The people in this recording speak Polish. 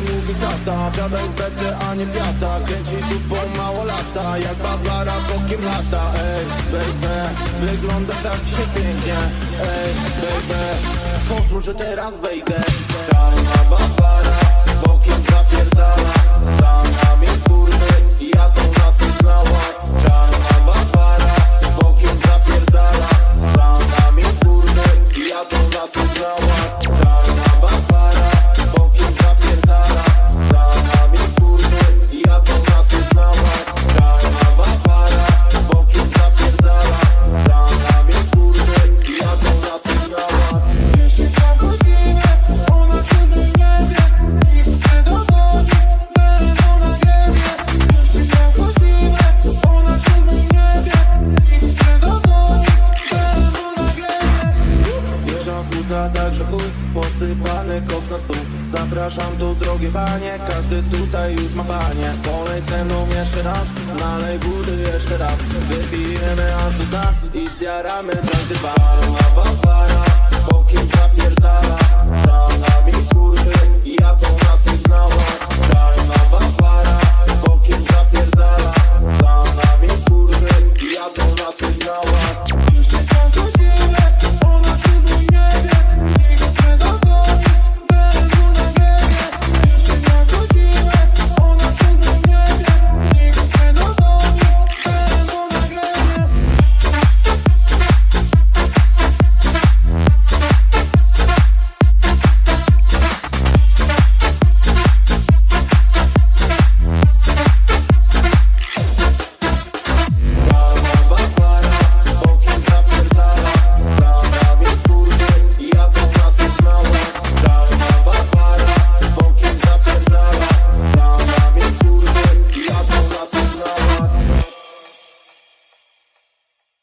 mówi tata Wsiadaj w betę, a nie wiata Kręci tu po mało lata Jak Barbara bokiem lata. Ej, baby, wygląda tak się pięknie. Ej, baby, pozwól, że teraz wejdę. Czarna Barbara, bokiem zapierdala także chuj Posypany koks na stół. Zapraszam tu drogie panie. Każdy tutaj już ma panie. Poleć ze mną jeszcze raz Nalej budy jeszcze raz. Wypijemy aż do I zjaramy bar